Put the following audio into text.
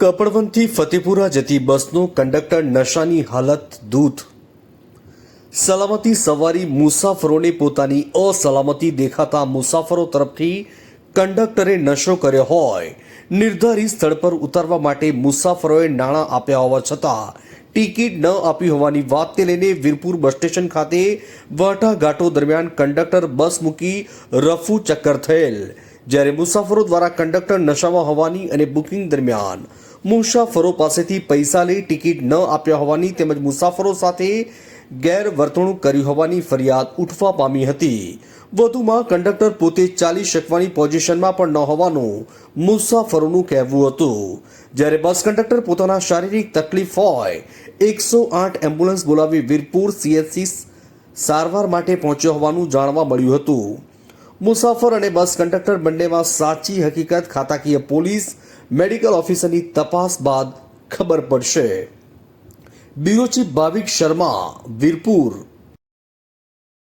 કપડવંતથી ફતેપુરા જતી બસનો કંડક્ટર નશાની હાલત દૂધ સલામતી સવારી મુસાફરોને પોતાની અસલામતી દેખાતા મુસાફરો તરફથી કંડક્ટરે નશો કર્યો હોય. નિર્ધારિત સ્થળ પર ઉતારવા માટે મુસાફરોએ નાણાં આપ્યા હોવા છતાં ટિકિટ ન આપી હોવાની વાતને લઈને વીરપુર બસ સ્ટેશન ખાતે વાટાઘાટો દરમિયાન કંડક્ટર બસ મૂકી રફુ ચક્કર થયેલ. જ્યારે મુસાફરો દ્વારા કંડક્ટર નશામાં હોવાની અને બુકિંગ દરમિયાન મુસાફરો પાસેથી પૈસા લઈ ટિકિટ ન આપ્યા હોવાની તેમજ મુસાફરો સાથે ગેરવર્તણૂક કરી હોવાની ફરિયાદ ઉઠવા પામી હતી. વધુમાં કંડક્ટર પોતે ચાલી શકવાની પોઝિશનમાં પણ ન હોવાનું મુસાફરોનું કહેવું હતું. જ્યારે બસ કંડક્ટર પોતાના શારીરિક તકલીફ હોય, એકસો આઠ એમ્બ્યુલન્સ બોલાવી વીરપુર સીએચસી સારવાર માટે પહોંચ્યો હોવાનું જાણવા મળ્યું હતું. મુસાફર અને બસ કંડક્ટર બંનેમાં સાચી હકીકત, ખાતાકીય પોલીસ મેડિકલ ઓફિસરની તપાસ બાદ ખબર પડશે. Bureau chief Bhavik Sharma Virpur.